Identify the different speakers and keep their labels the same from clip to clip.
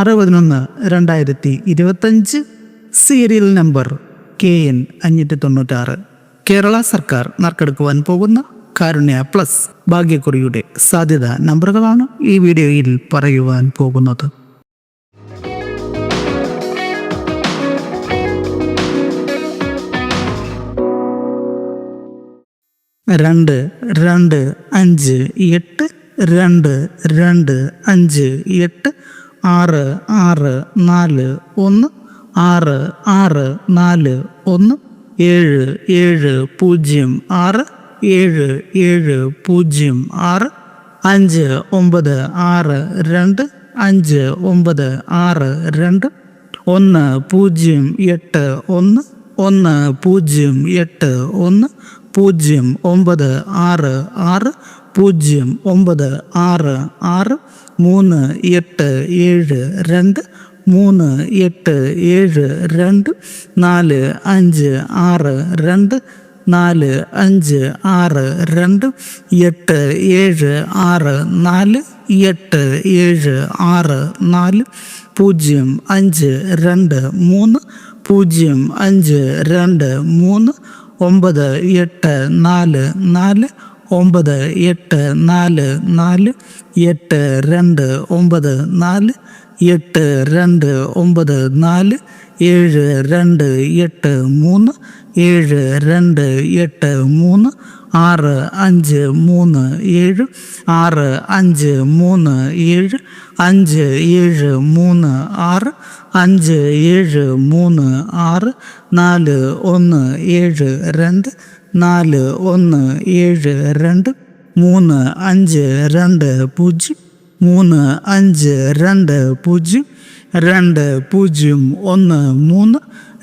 Speaker 1: ആറ് പതിനൊന്ന് രണ്ടായിരത്തി ഇരുപത്തഞ്ച് സീരിയൽ നമ്പർ കെ എൻ അഞ്ഞൂറ്റി തൊണ്ണൂറ്റാറ്. കേരള സർക്കാർ നറുക്കെടുക്കുവാൻ പോകുന്ന കാരുണ്യ പ്ലസ് ഭാഗ്യക്കുറിയുടെ സാധ്യത നമ്പറുകളാണ് ഈ വീഡിയോയിൽ പറയുവാൻ പോകുന്നത്. രണ്ട് രണ്ട് അഞ്ച് എട്ട് രണ്ട് രണ്ട് അഞ്ച് എട്ട് ആറ് ആറ് നാല് ഒന്ന് ആറ് ആറ് നാല് ഒന്ന് ഏഴ് ഏഴ് പൂജ്യം ആറ് ഏഴ് ഏഴ് പൂജ്യം ആറ് അഞ്ച് ഒമ്പത് ആറ് രണ്ട് അഞ്ച് ഒമ്പത് ആറ് രണ്ട് ഒന്ന് പൂജ്യം എട്ട് ഒന്ന് ഒന്ന് പൂജ്യം എട്ട് ഒന്ന് പൂജ്യം ഒമ്പത് ആറ് ആറ് പൂജ്യം ഒമ്പത് ആറ് ആറ് മൂന്ന് എട്ട് ഏഴ് രണ്ട് മൂന്ന് എട്ട് ഏഴ് രണ്ട് നാല് അഞ്ച് ആറ് രണ്ട് നാല് അഞ്ച് ആറ് രണ്ട് എട്ട് ഏഴ് ആറ് നാല് എട്ട് ഏഴ് ആറ് നാല് പൂജ്യം അഞ്ച് രണ്ട് മൂന്ന് പൂജ്യം അഞ്ച് രണ്ട് മൂന്ന് ഒമ്പത് എട്ട് നാല് നാല് ഒമ്പത് എട്ട് നാല് നാല് എട്ട് രണ്ട് ഒമ്പത് നാല് എട്ട് രണ്ട് ഒമ്പത് നാല് ഏഴ് രണ്ട് എട്ട് മൂന്ന് ഏഴ് രണ്ട് എട്ട് മൂന്ന് ആറ് അഞ്ച് മൂന്ന് ഏഴ് ആറ് അഞ്ച് മൂന്ന് ഏഴ് അഞ്ച് ഏഴ് മൂന്ന് ആറ് അഞ്ച് ഏഴ് മൂന്ന് ആറ് നാല് ഒന്ന് ഏഴ് രണ്ട് നാല് ഒന്ന് ഏഴ് രണ്ട് മൂന്ന് അഞ്ച് രണ്ട് പൂജ്യം മൂന്ന് അഞ്ച് രണ്ട് പൂജ്യം രണ്ട് പൂജ്യം ഒന്ന് മൂന്ന്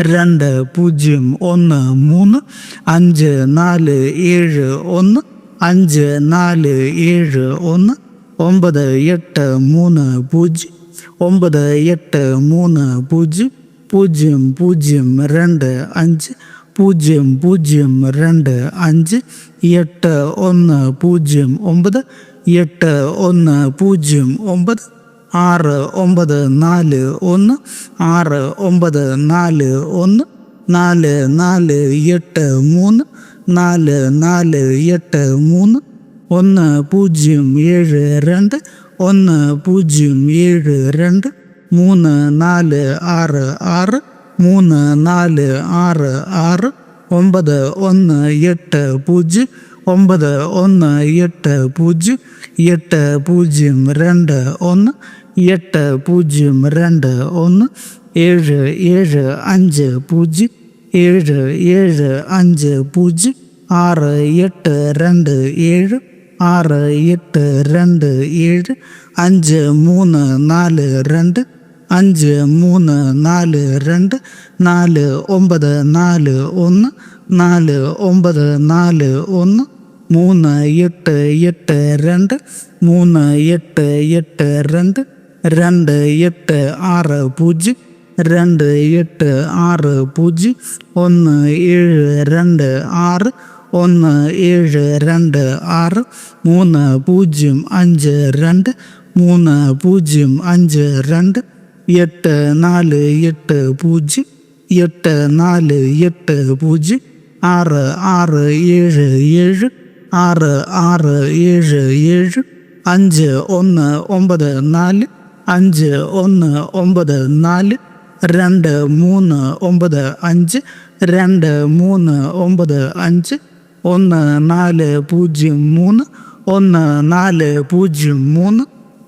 Speaker 1: രണ്ട് പൂജ്യം ഒന്ന് മൂന്ന് അഞ്ച് നാല് ഏഴ് ഒന്ന് അഞ്ച് നാല് ഏഴ് ഒന്ന് ഒമ്പത് എട്ട് മൂന്ന് പൂജ്യം ഒമ്പത് എട്ട് മൂന്ന് പൂജ്യം പൂജ്യം പൂജ്യം രണ്ട് അഞ്ച് പൂജ്യം പൂജ്യം രണ്ട് അഞ്ച് എട്ട് ഒന്ന് പൂജ്യം ഒമ്പത് എട്ട് ഒന്ന് പൂജ്യം ഒമ്പത് ആറ് ഒമ്പത് നാല് ഒന്ന് ആറ് ഒമ്പത് നാല് ഒന്ന് നാല് നാല് എട്ട് മൂന്ന് നാല് നാല് എട്ട് മൂന്ന് ഒന്ന് പൂജ്യം ഏഴ് രണ്ട് ഒന്ന് പൂജ്യം ഏഴ് രണ്ട് മൂന്ന് നാല് ആറ് ആറ് മൂന്ന് നാല് ആറ് ആറ് ഒമ്പത് ഒന്ന് എട്ട് പൂജ്യം ഒമ്പത് ഒന്ന് എട്ട് പൂജ്യം എട്ട് പൂജ്യം രണ്ട് ഒന്ന് എട്ട് പൂജ്യം രണ്ട് ഒന്ന് ഏഴ് ഏഴ് അഞ്ച് പൂജ്യം ഏഴ് ഏഴ് അഞ്ച് പൂജ്യം ആറ് എട്ട് രണ്ട് ഏഴ് ആറ് എട്ട് രണ്ട് ഏഴ് അഞ്ച് മൂന്ന് നാല് രണ്ട് അഞ്ച് മൂന്ന് നാല് രണ്ട് നാല് ഒമ്പത് നാല് ഒന്ന് നാല് ഒമ്പത് നാല് ഒന്ന് മൂന്ന് എട്ട് എട്ട് രണ്ട് മൂന്ന് എട്ട് എട്ട് രണ്ട് രണ്ട് എട്ട് ആറ് പൂജ്യം രണ്ട് എട്ട് ആറ് പൂജ്യം ഒന്ന് ഏഴ് രണ്ട് ആറ് ഒന്ന് ഏഴ് രണ്ട് ആറ് മൂന്ന് പൂജ്യം അഞ്ച് രണ്ട് മൂന്ന് പൂജ്യം അഞ്ച് രണ്ട് എട്ട് നാല് എട്ട് പൂജ്യം എട്ട് നാല് എട്ട് പൂജ്യം ആറ് ആറ് ഏഴ് ഏഴ് ആറ് ആറ് ഏഴ് ഏഴ് അഞ്ച് ഒന്ന് ഒമ്പത് നാല് അഞ്ച് ഒന്ന് ഒമ്പത് നാല് രണ്ട് മൂന്ന് ഒമ്പത് അഞ്ച് രണ്ട് മൂന്ന് ഒമ്പത് അഞ്ച് ഒന്ന് നാല് പൂജ്യം മൂന്ന് ഒന്ന് നാല് പൂജ്യം മൂന്ന്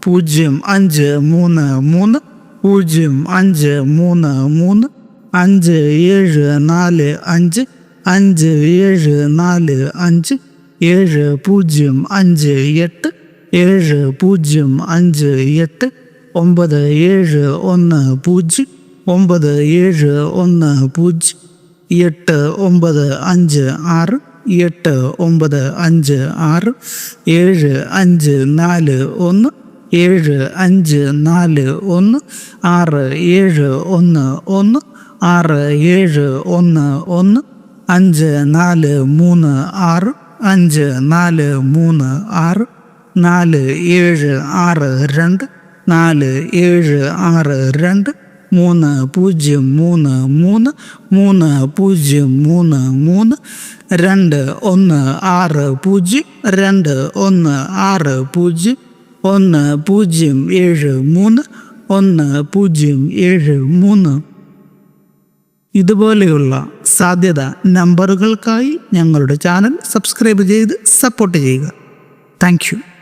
Speaker 1: പൂജ്യം അഞ്ച് മൂന്ന് മൂന്ന് പൂജ്യം അഞ്ച് മൂന്ന് മൂന്ന് അഞ്ച് ഏഴ് നാല് അഞ്ച് അഞ്ച് ഏഴ് നാല് അഞ്ച് ഏഴ് പൂജ്യം അഞ്ച് എട്ട് ഏഴ് പൂജ്യം അഞ്ച് എട്ട് ഒമ്പത് ഏഴ് ഒന്ന് പൂജ്യം ഒമ്പത് ഏഴ് ഒന്ന് പൂജ്യം എട്ട് ഒമ്പത് അഞ്ച് ആറ് എട്ട് ഒമ്പത് അഞ്ച് ആറ് ഏഴ് അഞ്ച് നാല് ഒന്ന് ഏഴ് അഞ്ച് നാല് ഒന്ന് ആറ് ഏഴ് ഒന്ന് ഒന്ന് ആറ് ഏഴ് ഒന്ന് ഒന്ന് അഞ്ച് നാല് മൂന്ന് ആറ് അഞ്ച് നാല് മൂന്ന് ആറ് നാല് ഏഴ് ആറ് രണ്ട് നാല് ഏഴ് ആറ് രണ്ട് മൂന്ന് പൂജ്യം മൂന്ന് മൂന്ന് മൂന്ന് പൂജ്യം മൂന്ന് മൂന്ന് രണ്ട് ഒന്ന് ആറ് പൂജ്യം രണ്ട് ഒന്ന് ആറ് പൂജ്യം ഒന്ന് പൂജ്യം ഏഴ് മൂന്ന് ഒന്ന് പൂജ്യം ഏഴ് മൂന്ന്. ഇതുപോലെയുള്ള സാധ്യത നമ്പറുകൾക്കായി ഞങ്ങളുടെ ചാനൽ സബ്സ്ക്രൈബ് ചെയ്ത് സപ്പോർട്ട് ചെയ്യുക. താങ്ക്